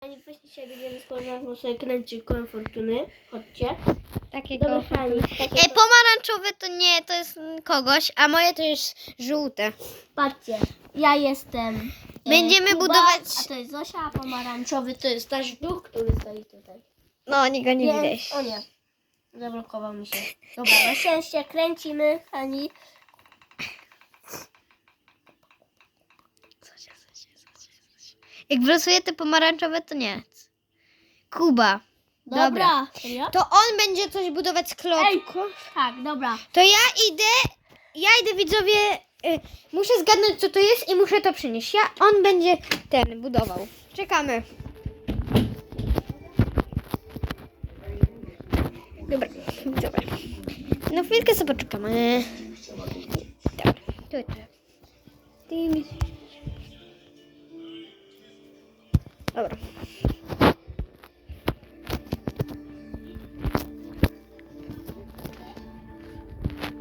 Pani właśnie dzisiaj będziemy koleżanką sobie kręcić kołem fortuny. Chodźcie. Takiego. Dobra, Hani. E, Takie to... pomarańczowe to nie, to jest kogoś, a moje to jest żółte. Patrzcie, ja jestem. e, Będziemy Kuba, budować- A to jest Zosia, a pomarańczowy to jest nasz duch, który stoi tutaj. No, niego nie Więc- widać. O nie. Zablokował mi się. Dobra, na szczęście kręcimy, Hani. Jak wylosuje te pomarańczowe, to nie. Kuba. Dobra. Serio? To on będzie coś budować z klocków. Tak, dobra. To ja idę, ja idę widzowie, y, muszę zgadnąć co to jest i muszę to przynieść. Ja, on będzie ten budował. Czekamy. Dobra, dobra. No chwilkę sobie poczekamy. Dobra, tutaj. Tym. Dobra.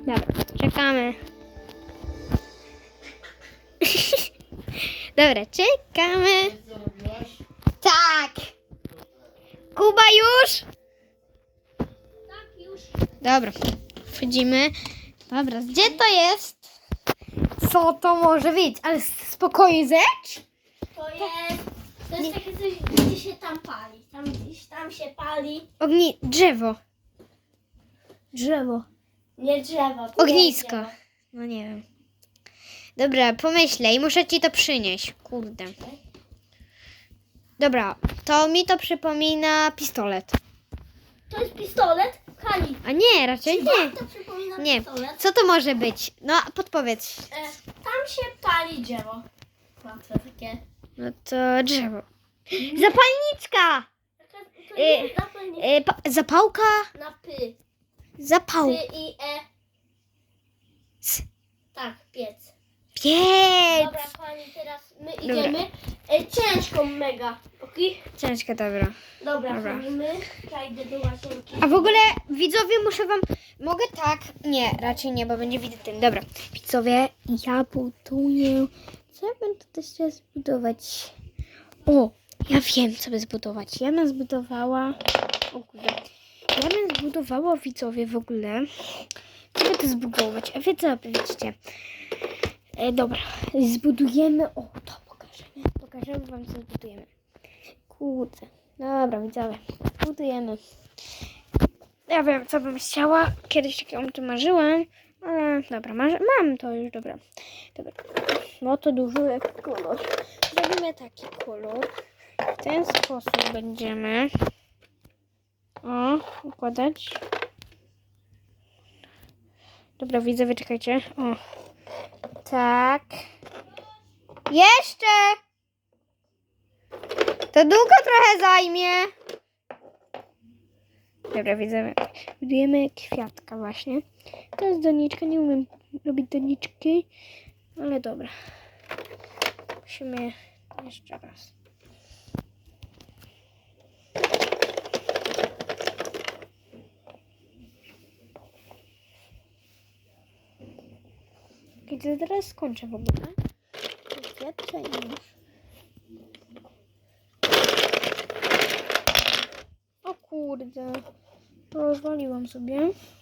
Dobra, czekamy. Dobra, czekamy. Tak. Kuba już? Tak, już. Dobra, wchodzimy. Dobra, gdzie to jest? Co to może być? Ale spokojnie zecz? To jest. To jest takie coś, gdzie się tam pali. Tam gdzieś tam się pali. Ogni... drzewo. Drzewo. Nie drzewo. to nie Ognisko. drzewo. No nie wiem. Dobra, pomyślę i muszę ci to przynieść. Kurde. Dobra, to mi to przypomina pistolet. To jest pistolet? Hani. A nie, raczej nie. to przypomina Nie. pistolet? Co to może być? No, podpowiedz. E, tam się pali drzewo. Łatwe takie. No to drzewo. Zapalniczka! To nie zapalnik E, pa, zapałka? na py. Zapał. Py i e. S. Tak, piec. Piec! Dobra, pani, teraz my idziemy. E, ciężką mega. Okej? Ciężko, dobra. Dobra, Dobra. My. Ja idę do łazienki. A w ogóle, widzowie, muszę wam... Mogę tak? Nie, raczej nie, bo będzie widać tym. Dobra, widzowie, ja buduję... Co ja bym tutaj zbudować? O, ja wiem, co by zbudować. Ja bym zbudowała... O kurde. Ja bym zbudowała, widzowie, w ogóle... Co by to zbudować? A co powiedzcie? E, dobra, zbudujemy... O, to pokażemy. Pokażemy wam, co zbudujemy. Kurde. Dobra, widzowie. Budujemy. Ja wiem, co bym chciała. Kiedyś takiego o tym marzyłam. Ale dobra, mam to już, dobra. Dobra. No to duży kolor. Zrobimy taki kolor. W ten sposób będziemy o, układać. Dobra, widzowie, czekajcie. O. Tak. Jeszcze! To długo trochę zajmie. Dobra, widzę. Budujemy kwiatka właśnie. To jest doniczka, nie umiem robić doniczki, ale dobra. Musimy jeszcze raz. Kiedy teraz skończę w ogóle. Kwiatka i już. O kurde. Rozwaliłam sobie.